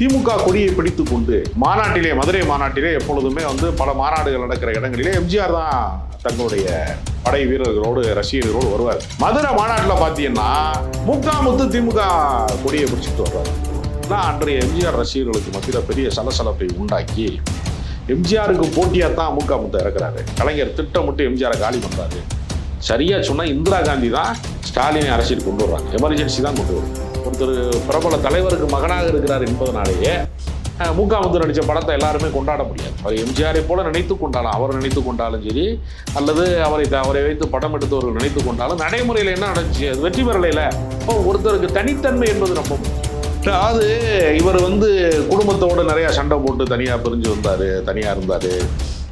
திமுக கொடியை பிடித்து கொண்டு மாநாட்டிலே மதுரை மாநாட்டிலே எப்பொழுதுமே வந்து பல மாநாடுகள் நடக்கிற இடங்களிலே எம்ஜிஆர் தான் தங்களுடைய படை வீரர்களோடு ரசிகர்களோடு வருவார். மதுரை மாநாட்டில் பார்த்தீங்கன்னா முக்காமுத்து திமுக கொடியை பிடிச்சிட்டு வர்றாரு நான் அன்றைய எம்ஜிஆர் ரசிகர்களுக்கு மத்தியில் பெரிய சலசலப்பை உண்டாக்கி எம்ஜிஆருக்கு போட்டியாக தான் முக முத்த இறக்குறாரு. கலைஞர் திட்டமிட்டு எம்ஜிஆரை காலி பண்ணுறாரு சரியாக சொன்னால் இந்திரா காந்தி தான் ஸ்டாலினை அரசியல் கொண்டு வர்றாங்க. எமர்ஜென்சி தான் கொண்டு வரும் ஒருத்தர் பிரபல தலைவருக்கு மகனாக இருக்கிறார் என்பதனாலேயே அஹ், நடித்த படத்தை எல்லாருமே கொண்டாட முடியாது. அவர் எம்ஜிஆரை போல நினைத்து கொண்டாலும். அவர் நினைத்து கொண்டாலும் சரி அல்லது அவரை அவரை வைத்து படம் எடுத்தவர்கள் நினைத்து கொண்டாலும் நடைமுறையில் என்ன நடந்துச்சு? அது வெற்றி பெறலையில. இப்போ ஒருத்தருக்கு தனித்தன்மை என்பது ரொம்ப அது இவர் வந்து குடும்பத்தோடு நிறையா சண்டை போட்டு தனியாக பிரிஞ்சு வந்தார் தனியாக இருந்தார்.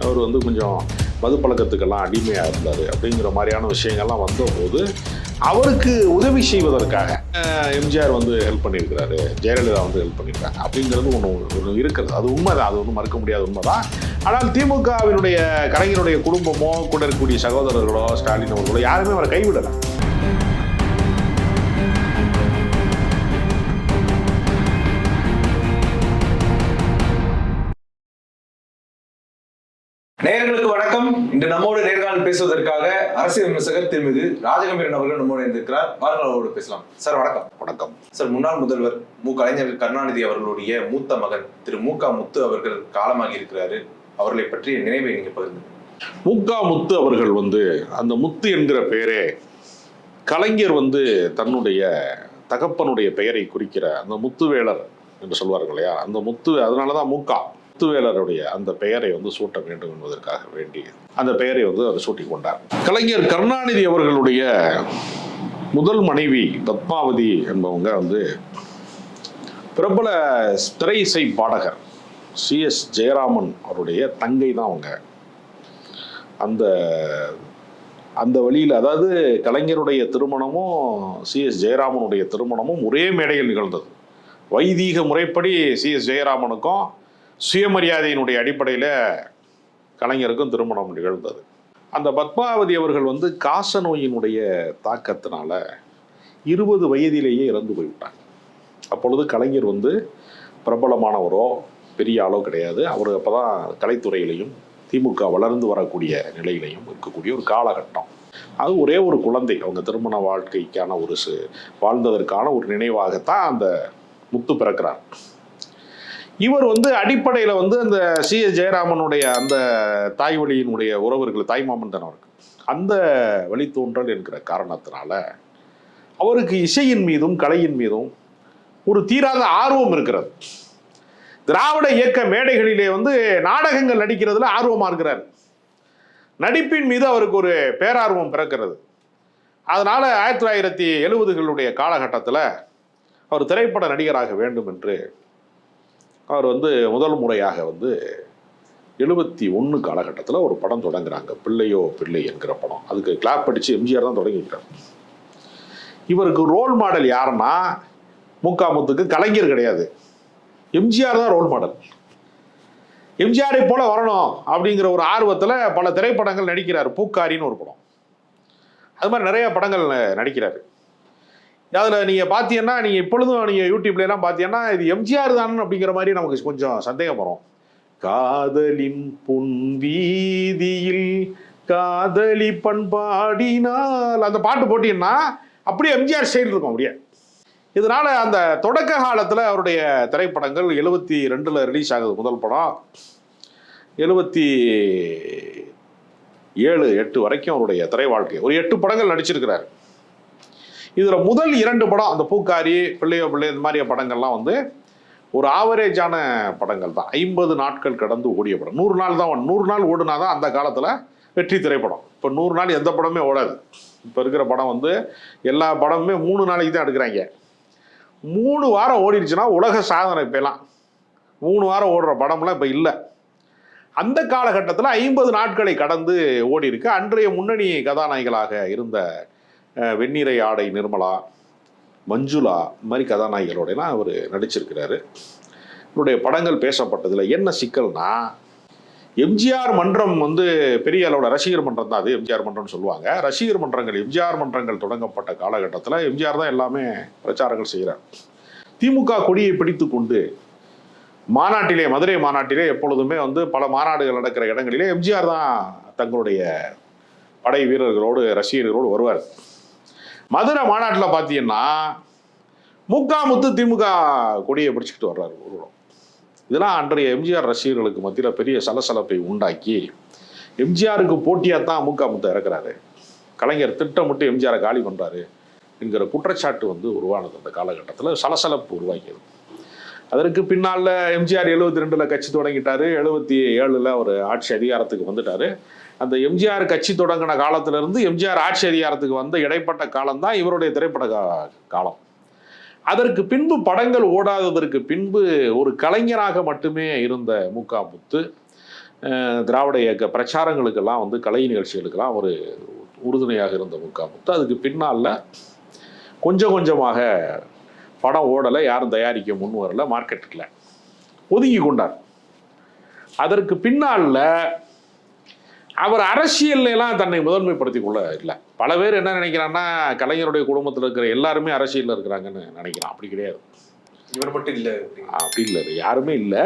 அவர் வந்து கொஞ்சம் மது பழக்கத்துக்கெல்லாம் அடிமையாக இருந்தார் அப்படிங்கிற மாதிரியான விஷயங்கள்லாம் வந்தபோது அவருக்கு உதவி செய்வதற்காக எம்ஜிஆர் வந்து ஹெல்ப் பண்ணியிருக்கிறாரு ஜெயலலிதா வந்து ஹெல்ப் பண்ணியிருக்காங்க. அப்படிங்கிறது ஒன்று ஒன்று இருக்கிறது அது உண்மைதான். அது ஒன்றும் மறுக்க முடியாத உண்மைதான். ஆனால் திமுகவினுடைய கலைஞருடைய குடும்பமோ கூட இருக்கக்கூடிய சகோதரர்களோ ஸ்டாலின் அவர்களோ யாருமே அவரை கைவிடலை. நேர்களுக்கு வணக்கம். இன்று நம்மோடு பேசுவதற்காக அரசியல் விமர்சகர் திருமிகு ராஜகம்பீரன் அவர்கள் நம்மோடு இருந்திருக்கிறார் வாருங்கள் அவரோடு பேசலாம். சார் வணக்கம். வணக்கம். சார் முன்னாள் முதல்வர் மு. கலைஞர் கருணாநிதி அவர்களுடைய மூத்த மகன் திரு. மு. க. முத்து அவர்கள் காலமாகி இருக்கிறாரு. அவர்களை பற்றிய நினைவை நீங்க பகிர்ந்து முக்கா முத்து அவர்கள் வந்து அந்த முத்து என்கிற பெயரே கலைஞர் வந்து தன்னுடைய தகப்பனுடைய பெயரை குறிக்கிற அந்த முத்துவேலர் என்று சொல்வார்கள் இல்லையா? அந்த முத்து அதனால தான் முக்கா முத்துவேலருடைய அந்த பெயரை வந்து சூட்ட வேண்டும் என்பதற்காக வேண்டி அந்த பெயரை வந்து அவர் சூட்டி கொண்டார். கலைஞர் கருணாநிதி அவர்களுடைய முதல் மனைவி பத்மாவதி என்பவங்க வந்து பிரபல திரை இசை பாடகர் சி. எஸ். ஜெயராமன் அவருடைய தங்கை தான் அவங்க. அந்த அந்த வழியில் அதாவது கலைஞருடைய திருமணமும் சி. எஸ். ஜெயராமனுடைய திருமணமும் ஒரே மேடையில் நிகழ்ந்தது. வைதீக முறைப்படி சி. எஸ். ஜெயராமனுக்கும் சுயமரியாதையினுடைய அடிப்படையில் கலைஞருக்கும் திருமணம் நிகழ்ந்தது. அந்த பத்மாவதி அவர்கள் வந்து காச நோயினுடைய தாக்கத்தினால இருபது வயதிலேயே இறந்து போய்விட்டாங்க. அப்பொழுது கலைஞர் வந்து பிரபலமானவரோ பெரிய ஆளோ கிடையாது. அவர் அப்போ தான் கலைத்துறையிலையும் திமுக வளர்ந்து வரக்கூடிய நிலையிலையும் இருக்கக்கூடிய ஒரு காலகட்டம். அது ஒரே ஒரு குழந்தை. அவங்க திருமண வாழ்க்கைக்கான ஒரு சு வாழ்ந்ததற்கான ஒரு நினைவாகத்தான் அந்த முத்து பிறக்கிறார். இவர் வந்து அடிப்படையில் வந்து அந்த சி. எஸ். ஜெயராமனுடைய அந்த தாய் வழியினுடைய உறவர்கள் தாய்மாமன் தானே அவருக்கு. அந்த வழித்தோன்றல் என்கிற காரணத்தினால அவருக்கு இசையின் மீதும் கலையின் மீதும் ஒரு தீராத ஆர்வம் இருக்கிறது. திராவிட இயக்க மேடைகளிலே வந்து நாடகங்கள் நடிக்கிறதுல ஆர்வமாக இருக்கிறார். நடிப்பின் மீது அவருக்கு ஒரு பேரார்வம் பிறக்கிறது. அதனால் ஆயிரத்தி தொள்ளாயிரத்தி எழுபதுகளுடைய காலகட்டத்தில் அவர் திரைப்பட நடிகராக வேண்டும் என்று அவர் வந்து முதல் முறையாக வந்து எழுபத்தி ஒன்று காலகட்டத்தில் ஒரு படம் தொடங்குறாங்க. பிள்ளையோ பிள்ளை என்கிற படம். அதுக்கு கிளாப் அடித்து எம்ஜிஆர் தான் தொடங்கிக்கிறார் இவருக்கு ரோல் மாடல் யாருன்னா முக்காமுத்துக்கு கலைஞர் கிடையாது. எம்ஜிஆர் தான் ரோல் மாடல் எம்ஜிஆரை போல வரணும் அப்படிங்கிற ஒரு ஆர்வத்தில் பல திரைப்படங்கள் நடிக்கிறார். பூக்காரின்னு ஒரு படம். அது மாதிரி நிறைய படங்கள் நடிக்கிறாரு. அதில் நீங்கள் பார்த்தீங்கன்னா நீங்கள் இப்பொழுதும் நீங்கள் யூடியூப்லாம் பார்த்தீங்கன்னா இது எம்ஜிஆர் தான் அப்படிங்கிற மாதிரி நமக்கு கொஞ்சம் சந்தேகம் வரும். காதலின் பொன் வீதியில் காதலி பண்பாடினால் அந்த பாட்டு போட்டீங்கன்னா அப்படியே எம்ஜிஆர் ஸ்டைல் இருக்கும் அப்படியே. இதனால் அந்த தொடக்க காலத்தில் அவருடைய திரைப்படங்கள் எழுபத்தி ரெண்டில் ரிலீஸ் ஆகுது முதல் படம். எழுபத்தி ஏழு எட்டு வரைக்கும் அவருடைய திரை வாழ்க்கை ஒரு எட்டு படங்கள் நடிச்சிருக்கிறார். இதில் முதல் இரண்டு படம் அந்த பூக்காரி பிள்ளையோ பிள்ளை இந்த மாதிரி படங்கள்லாம் வந்து ஒரு ஆவரேஜான படங்கள் தான். ஐம்பது நாட்கள் கடந்து ஓடிய படம். நூறு நாள் தான் நூறு நாள் ஓடுனா தான் அந்த காலத்தில் வெற்றி திரைப்படம். இப்போ நூறு நாள் எந்த படமே ஓடாது. இப்போ இருக்கிற படம் வந்து எல்லா படமுமே மூணு நாளைக்கு தான் எடுக்கிறாங்க. மூணு வாரம் ஓடிடுச்சுன்னா உலக சாதனை இப்போலாம் மூணு வாரம் ஓடுற படம்லாம் இப்போ இல்லை. அந்த காலகட்டத்தில் ஐம்பது நாட்களை கடந்து ஓடி இருக்கு அன்றைய முன்னணி கதாநாயகளாக இருந்த வெண்ணிறை ஆடை நிர்மலா மஞ்சுளா இந்த மாதிரி கதாநாயகிகளோடலாம் அவர் நடிச்சிருக்கிறாரு. இவருடைய படங்கள் பேசப்பட்டதில் என்ன சிக்கல்னா எம்ஜிஆர் மன்றம் வந்து பெரிய அளவோட ரசிகர் மன்றம் தான் அது எம்ஜிஆர் மன்றம்னு சொல்லுவாங்க. ரசிகர் மன்றங்கள் எம்ஜிஆர் மன்றங்கள் தொடங்கப்பட்ட காலகட்டத்தில் எம்ஜிஆர் தான் எல்லாமே பிரச்சாரங்கள் செய்கிறார் திமுக கொடியை பிடித்து கொண்டு மாநாட்டிலே மதுரை மாநாட்டிலே எப்பொழுதுமே வந்து பல மாநாடுகள் நடக்கிற இடங்களிலே எம்ஜிஆர் தான் தங்களுடைய படை வீரர்களோடு ரசிகர்களோடு வருவார். மதுரை மாநாட்டில் பார்த்தீங்கன்னா முக்காமுத்து திமுக கொடியை பிடிச்சிக்கிட்டு வர்றாரு ஊர்வலம் இதெல்லாம் அன்றைய எம்ஜிஆர் ரசிகர்களுக்கு மத்தியில் பெரிய சலசலப்பை உண்டாக்கி எம்ஜிஆருக்கு போட்டியாக தான் முக்காமுத்து இறக்குறாரு. கலைஞர் திட்டமிட்டு எம்ஜிஆரை காலி பண்ணுறாரு என்கிற குற்றச்சாட்டு வந்து உருவானது அந்த காலகட்டத்தில் சலசலப்பு உருவாக்கியது. அதற்கு பின்னால் எம்ஜிஆர் எழுபத்தி ரெண்டில் கட்சி தொடங்கிட்டாரு. எழுபத்தி ஏழில் அவர் ஆட்சி அதிகாரத்துக்கு வந்துட்டார். அந்த எம்ஜிஆர் கட்சி தொடங்கின காலத்திலிருந்து எம்ஜிஆர் ஆட்சி அதிகாரத்துக்கு வந்த இடைப்பட்ட காலம்தான் இவருடைய திரைப்பட காலம். அதற்கு பின்பு படங்கள் ஓடாததற்கு பின்பு ஒரு கலைஞராக மட்டுமே இருந்த முகா முத்து திராவிட இயக்க பிரச்சாரங்களுக்கெல்லாம் வந்து கலை நிகழ்ச்சிகளுக்கெல்லாம் ஒரு உறுதுணையாக இருந்த முகா முத்து. அதுக்கு பின்னால் கொஞ்சம் கொஞ்சமாக படம் ஓடலை யாரும் தயாரிக்க முன் வரல மார்க்கெட்டில் ஒதுங்கி கொண்டார். அதற்கு பின்னால் அவர் அரசியல்ல எல்லாம் தன்னை முதன்மைப்படுத்திக் கொள்ள இல்லை. பல பேர் என்ன நினைக்கிறான்னா கலைஞருடைய குடும்பத்தில் இருக்கிற எல்லாருமே அரசியலில் இருக்கிறாங்கன்னு நினைக்கிறான். அப்படி கிடையாது. இவர் மட்டும் இல்ல. அப்படி இல்லை. யாருமே இல்லை.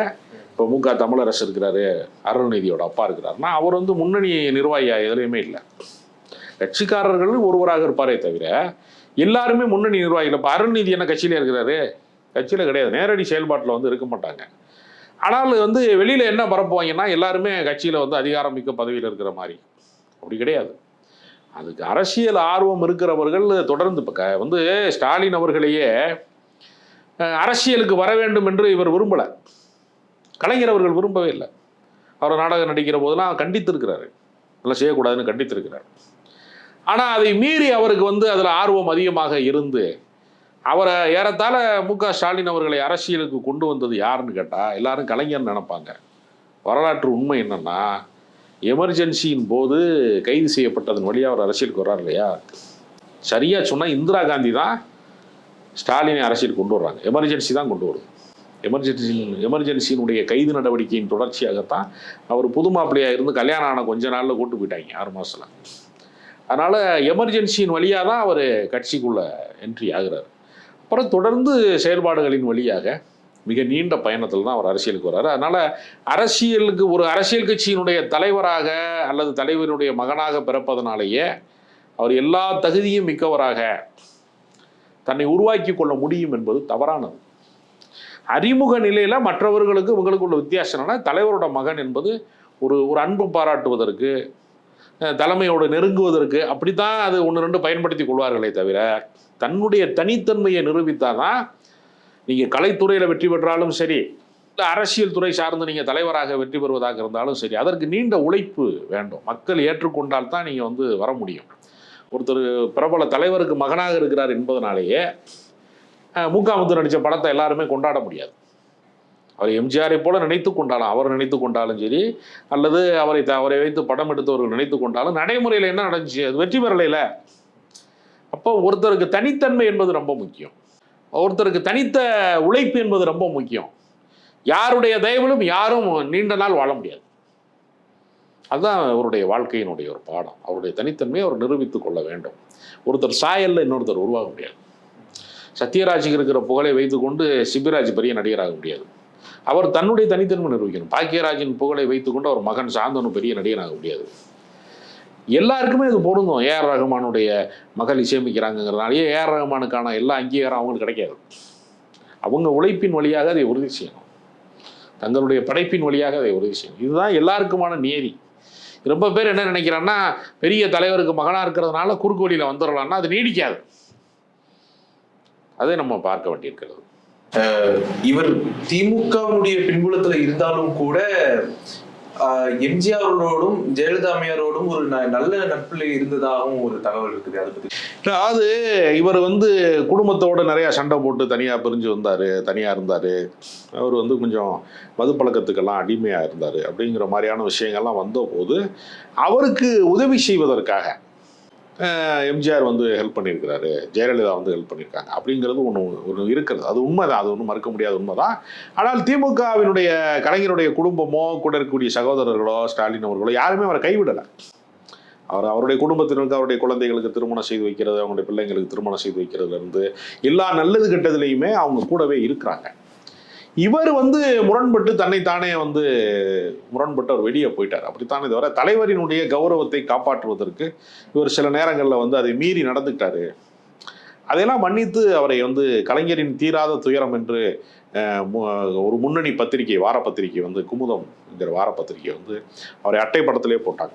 இப்போ மு க தமிழரசு இருக்கிறாரு அருள்நிதியோட அப்பா இருக்கிறாருன்னா அவர் வந்து முன்னணி நிர்வாகியா? எதுலையுமே இல்லை. கட்சிக்காரர்கள் ஒருவராக இருப்பாரே தவிர எல்லாருமே முன்னணி நிர்வாகிகள். இப்போ அருள்நிதி என்ன கட்சியில இருக்கிறாரு? கட்சியில் கிடையாது. நேரடி செயல்பாட்டில் வந்து இருக்க மாட்டாங்க. ஆனால் வந்து வெளியில் என்ன பரப்புவாங்கன்னா எல்லாருமே கட்சியில் வந்து அதிகாரம் மிக்க பதவியில் இருக்கிற மாதிரி. அப்படி கிடையாது. அதுக்கு அரசியல் ஆர்வம் இருக்கிறவர்கள் தொடர்ந்து இப்போ வந்து ஸ்டாலின் அவர்களையே அரசியலுக்கு வர வேண்டும் என்று இவர் விரும்பலை. கலைஞர் அவர்கள் விரும்பவே இல்லை. அவர் நாடகம் நடிக்கிற போதெல்லாம் கண்டித்திருக்கிறாரு. இதெல்லாம் செய்யக்கூடாதுன்னு கண்டித்திருக்கிறார். ஆனால் அதை மீறி அவருக்கு வந்து அதில் ஆர்வம் அதிகமாக இருந்து அவரை ஏறத்தாழ மு க. ஸ்டாலின் அவர்களை அரசியலுக்கு கொண்டு வந்தது யாருன்னு கேட்டால் எல்லாரும் கலைஞர் நினைப்பாங்க. வரலாற்று உண்மை என்னன்னா எமர்ஜென்சியின் போது கைது செய்யப்பட்டதன் வழியாக அவர் அரசியலுக்கு வர்றார் இல்லையா? சரியாக சொன்னால் இந்திரா காந்தி தான் ஸ்டாலினை அரசியல் கொண்டு வர்றாங்க. எமர்ஜென்சி தான் கொண்டு வருது எமர்ஜென்சி எமர்ஜென்சியினுடைய கைது நடவடிக்கையின் தொடர்ச்சியாகத்தான் அவர் புது மாப்பிள்ளையாக இருந்து கல்யாணம் ஆன கொஞ்ச நாளில் கூட்டு போயிட்டாங்க ஆறு மாதத்தில் அதனால் எமர்ஜென்சியின் வழியாக தான் அவர் கட்சிக்குள்ளே என்ட்ரி ஆகிறார். அப்புறம் தொடர்ந்து செயல்பாடுகளின் வழியாக மிக நீண்ட பயணத்தில் தான் அவர் அரசியலுக்கு வர்றாரு. அதனால் அரசியலுக்கு ஒரு அரசியல் கட்சியினுடைய தலைவராக அல்லது தலைவரினுடைய மகனாக பிறப்பதனாலேயே அவர் எல்லா தகுதியும் மிக்கவராக தன்னை உருவாக்கி கொள்ள முடியும் என்பது தவறானது. அறிமுக நிலையில் மற்றவர்களுக்கு உங்களுக்குள்ள வித்தியாசம் என்னன்னா தலைவரோட மகன் என்பது ஒரு ஒரு அன்பு பாராட்டுவதற்கு தலைமையோடு நெருங்குவதற்கு அப்படித்தான் அது ஒன்று ரெண்டு பயன்படுத்தி கொள்வார்களே தவிர தன்னுடைய தனித்தன்மையை நிரூபித்தாதான் நீங்கள் கலைத்துறையில் வெற்றி பெற்றாலும் சரி இல்லை அரசியல் துறை சார்ந்து நீங்கள் தலைவராக வெற்றி பெறுவதாக இருந்தாலும் சரி அதற்கு நீண்ட உழைப்பு வேண்டும். மக்கள் ஏற்றுக்கொண்டால் தான் நீங்கள் வந்து வர முடியும். ஒருத்தர் பிரபல தலைவருக்கு மகனாக இருக்கிறார் என்பதனாலேயே முக்காமுத்து நடித்த படத்தை எல்லாருமே கொண்டாட முடியாது. அவர் எம்ஜிஆரை போல நினைத்து கொண்டாலும் அவர் நினைத்து கொண்டாலும் சரி அல்லது அவரை த- அவரை வைத்து படம் எடுத்தவர்கள் நினைத்து கொண்டாலும் நடைமுறையில் என்ன நடந்துச்சு? அது வெற்றி பெறலையில. அப்போ ஒருத்தருக்கு தனித்தன்மை என்பது ரொம்ப முக்கியம். ஒருத்தருக்கு தனித்த உழைப்பு என்பது ரொம்ப முக்கியம். யாருடைய தயவிலும் யாரும் நீண்ட நாள் வாழ முடியாது. அதுதான் அவருடைய வாழ்க்கையினுடைய ஒரு பாடம். அவருடைய தனித்தன்மையை அவர் நிரூபித்துக் கொள்ள வேண்டும். ஒருத்தர் சாயல்ல இன்னொருத்தர் உருவாக முடியாது. சத்யராஜுக்கு இருக்கிற புகழை வைத்துக்கொண்டு சிபிராஜ் பெரிய நடிகராக முடியாது. அவர் தன்னுடைய தனித்தன்மை நிரூபிக்கணும். பாக்கியராஜின் புகழை வைத்துக்கொண்டு அவர் மகன் சாந்தனு பெரிய நடிகன் ஆக முடியாது. எல்லாருக்குமே இது பொருந்தும். ஏஆர் ரஹ்மானுடைய மகள் இசையமைக்கிறாங்கிறதுனாலேயே ஏஆர் ரஹ்மானுக்கான எல்லா அங்கீகாரம் அவங்களுக்கு கிடைக்காது. அவங்க உழைப்பின் வழியாக அதை உறுதி செய்யணும். தங்களுடைய படைப்பின் வழியாக அதை உறுதி செய்யணும். இதுதான் எல்லாருக்குமான நியதி. ரொம்ப பேர் என்ன நினைக்கிறான்னா பெரிய தலைவருக்கு மகனாக இருக்கிறதுனால குறுக்கு வழியில் வந்துடலாம்னா அது நீடிக்காது. அதை நம்ம பார்க்க வேண்டியிருக்கிறது. இவர் திமுகவுடைய பின்புலத்துல இருந்தாலும் கூட எம்ஜிஆரோடும் ஜெயலலிதா அம்மையாரோடும் ஒரு ந- நல்ல நட்பில் இருந்ததாகவும் ஒரு தகவல் இருக்குது அதை பத்தி. அது இவர் வந்து குடும்பத்தோட நிறையா சண்டை போட்டு தனியாக பிரிஞ்சு வந்தார் தனியாக இருந்தார். அவர் வந்து கொஞ்சம் மது பழக்கத்துக்கெல்லாம் அடிமையாக இருந்தார் அப்படிங்கிற மாதிரியான விஷயங்கள்லாம் வந்தபோது அவருக்கு உதவி செய்வதற்காக எம்ஜிஆர் வந்து ஹெல்ப் பண்ணியிருக்கிறாரு ஜெயலலிதா வந்து ஹெல்ப் பண்ணியிருக்காங்க. அப்படிங்கிறது ஒன்று ஒன்று இருக்கிறது. அது உண்மைதான். அது ஒன்றும் மறுக்க முடியாத உண்மைதான். ஆனால் திமுகவினுடைய கலைஞருடைய குடும்பமோ கூட இருக்கக்கூடிய சகோதரர்களோ ஸ்டாலின் அவர்களோ யாருமே அவரை கைவிடலை. அவர் அவருடைய குடும்பத்தினருக்கு அவருடைய குழந்தைகளுக்கு திருமணம் செய்து வைக்கிறது அவங்களுடைய பிள்ளைங்களுக்கு திருமணம் செய்து வைக்கிறதுலேருந்து எல்லா நல்லது கெட்டதுலையுமே அவங்க கூடவே இருக்கிறாங்க. இவர் வந்து முரண்பட்டு தன்னைத்தானே வந்து முரண்பட்டு அவர் வெளியே போயிட்டார். அப்படித்தானே தவிர தலைவரினுடைய கௌரவத்தை காப்பாற்றுவதற்கு இவர் சில நேரங்களில் வந்து அதை மீறி நடந்துக்கிட்டாரு அதையெல்லாம் மன்னித்து அவரை வந்து கலைஞரின் தீராத துயரம் என்று ஒரு முன்னணி பத்திரிகை வார பத்திரிகை வந்து குமுதம் என்கிற வார பத்திரிகை வந்து அவரை அட்டை படத்திலே போட்டாங்க.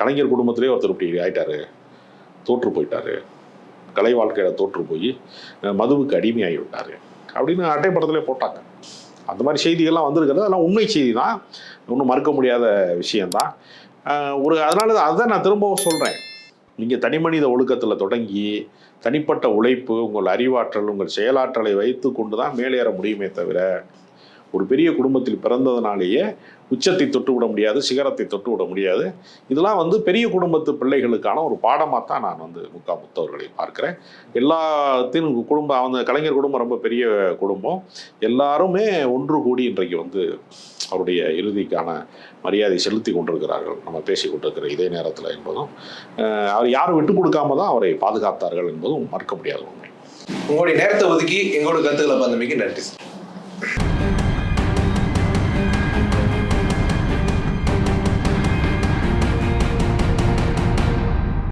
கலைஞர் குடும்பத்திலே ஒருத்தர் இப்படி ஆயிட்டாரு. தோற்று போயிட்டாரு. கலை வாழ்க்கையில தோற்று போய் மதுவுக்கு அடிமையாகி விட்டாரு. அப்படின்னு அட்டை படத்திலே போட்டாங்க. அந்த மாதிரி செய்திகள்லாம் வந்திருக்கிறது. அதெல்லாம் உண்மை செய்தி தான் ஒன்றும் மறுக்க முடியாத விஷயம்தான். ஒரு அதனால தான் நான் திரும்பவும் சொல்கிறேன் நீங்கள் தனிமனித ஒழுக்கத்தில் தொடங்கி தனிப்பட்ட உழைப்பு உங்கள் அறிவாற்றல் உங்கள் செயலாற்றலை வைத்து கொண்டு தான் மேலேற முடியுமே தவிர ஒரு பெரிய குடும்பத்தில் பிறந்ததுனாலேயே உச்சத்தை தொட்டு விட முடியாது சிகரத்தை தொட்டு விட முடியாது. இதெல்லாம் வந்து பெரிய குடும்பத்து பிள்ளைகளுக்கான ஒரு பாடமாக தான் நான் வந்து முக்கா முத்தவர்களை பார்க்குறேன். எல்லாத்தையும் குடும்பம் அவங்க கலைஞர் குடும்பம் ரொம்ப பெரிய குடும்பம். எல்லாருமே ஒன்று கூடி இன்றைக்கு வந்து அவருடைய இறுதிக்கான மரியாதை செலுத்தி கொண்டிருக்கிறார்கள். நம்ம பேசி கொண்டிருக்கிற இதே நேரத்தில் என்பதும் அவர் யாரும் விட்டு கொடுக்காம தான் அவரை பாதுகாத்தார்கள் என்பதும் மறுக்க முடியாத உண்மை. உங்களுடைய நேரத்தை ஒதுக்கி எங்களோட கருத்துக்களை பந்தமைக்கு நன்றி சார்.